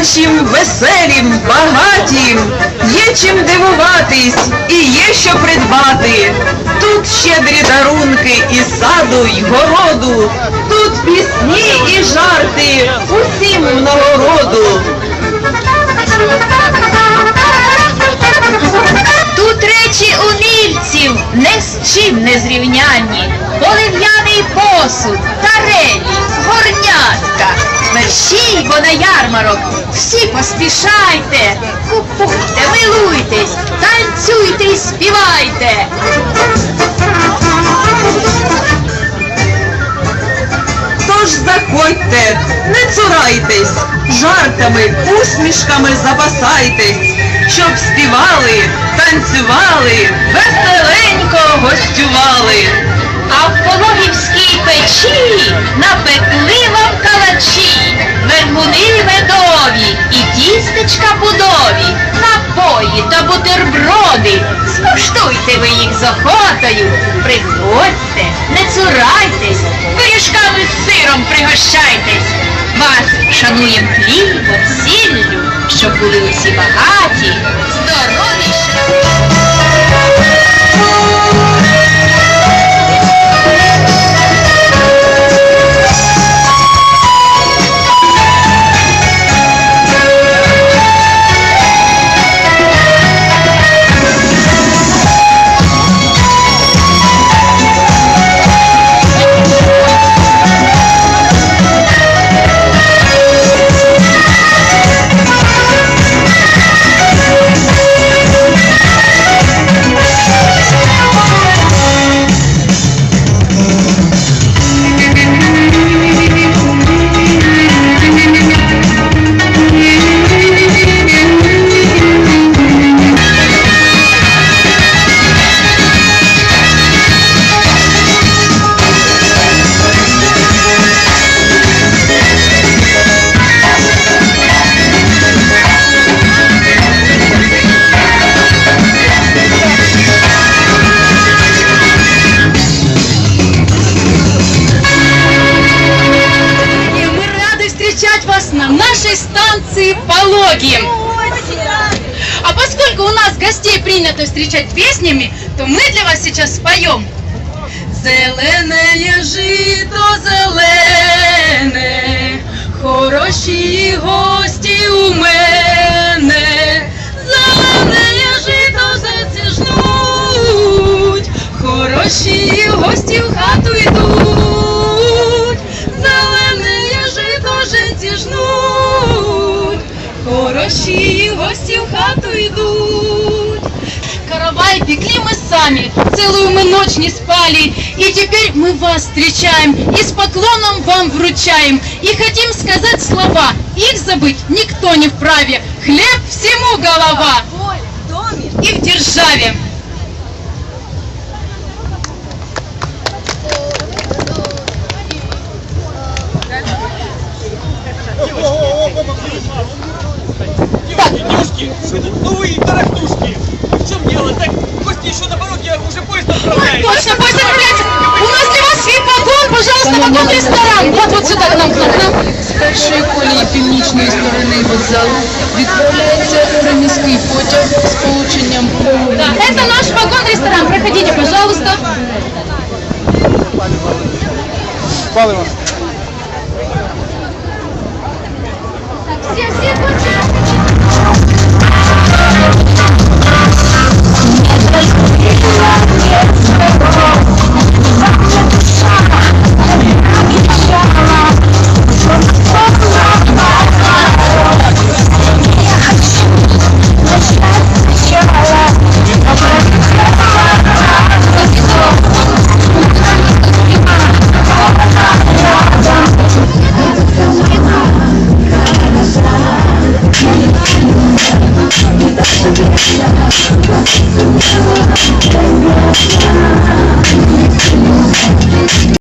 нашім веселім, багатім, є чим дивуватись і є що придбати. Тут щедрі дарунки і саду, й городу, тут пісні і жарти, усім в нагороду. Тут речі умільців не з чим не зрівнянні. Полив'яний посуд, тарелі, мерщій, бо на ярмарок. Всі поспішайте, купуйте, милуйтесь, танцюйте і співайте. Тож заходьте, не цурайтесь, жартами, усмішками запасайтесь, щоб співали, танцювали, веселенько гостювали. А в пологівській печі напекли і будові, напої та бутерброди. Скуштуйте ви їх з охотою, приходьте, не цурайтесь, пиріжками з сиром пригощайтесь. Вас шануєм хлібом, сіллю, щоб були усі багаті, станции Пологи. А поскольку у нас гостей принято встречать песнями, то мы для вас сейчас споем. Зелене жито зелене, хороші гості у мене. Зелене жито зайці жнуть, хороші гості в хату йдуть. хороші гості в хату йдут. Каравай пекли мы сами, целую мы ночь не спали, и теперь мы вас встречаем и с поклоном вам вручаем, и хотим сказать слова, их забыть никто не вправе, хлеб всему голова, и в державе. Девушки, девушки, вы Тут, ну вы тарахтушки. В чем дело? Так, гости еще на пороге, уже поезд отправляет. Точно, пусть отправляйте. У нас для вас свій вагон, пожалуйста, вагон ресторан. Вот, вот сюда к нам, к нам. З першої колії північної сторони вокзалу відправляється приміський потяг з полученням Да, это наш вагон-ресторан. Проходите, пожалуйста. Палево.